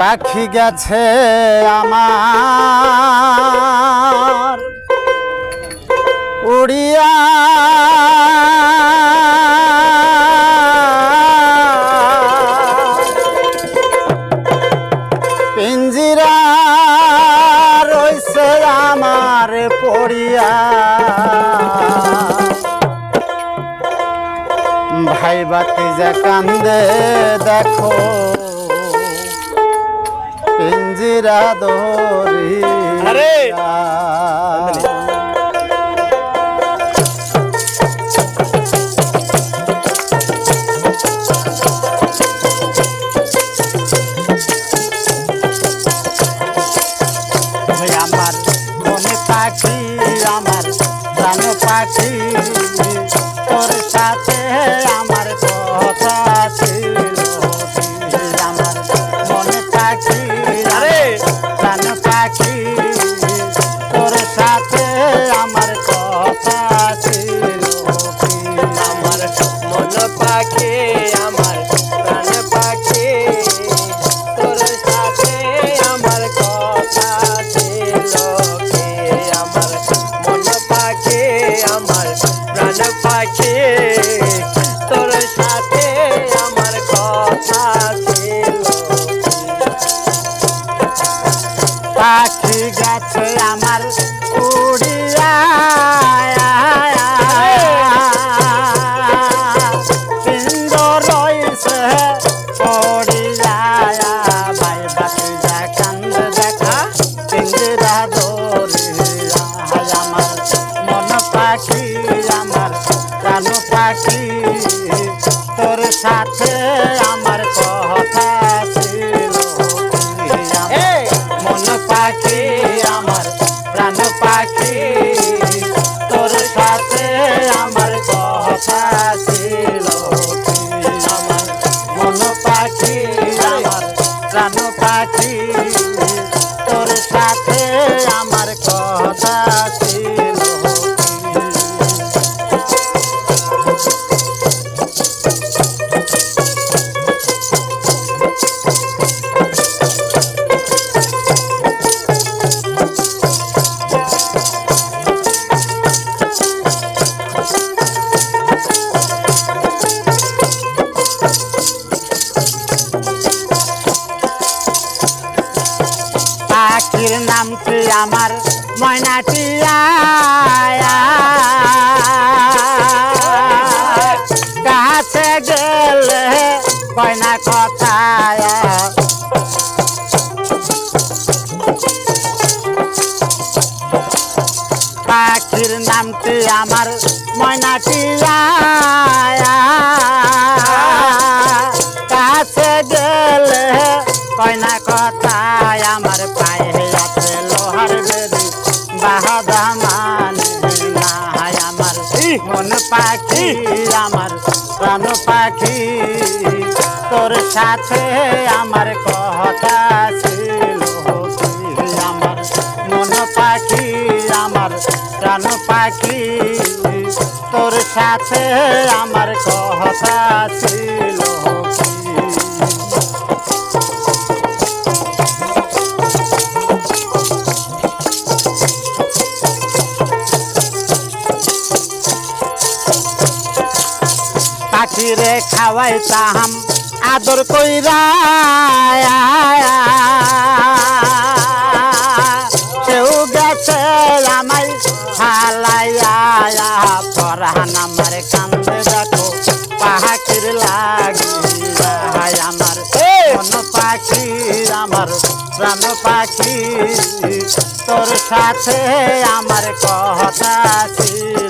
পাখি গেছে আমার। উড়িয়া পিঞ্জিরা রইছে আমার পড়িয়া। ভাই বাতি যে কান্দে দেখো। পিঞ্জিরা দরি আরে! আমার মনে পাখি আমার প্রাণ পাখি তোর সাথে আমার আমার প্রাণ পাখি। তোর সাথে আমার কথা ছিল। পাখি গেছে আমার উড়িয়া সাথে পাখির নাম কি আমার? ময়নাটিয়া কাছে গেলে কয়না কথা পাখির নামটি আমার? ময়নাটিয়া কাছে গেলে কয়না কথা মন পাখি, আমার প্রাণ পাখি। তোর সাথে আমার কথা আমার মন পাখি, আমার প্রাণ পাখি। তোর সাথে আমার কথা ছিল পাখিরে খাওয়াইতাম আদর কইরা কেউ গেছে আমায় হালাইয়া পরান আমার কান্দে দেখো পাখির লাগিয়া আমার মন পাখি আমার প্রাণ পাখি তোর সাথে আমার কথা ছিল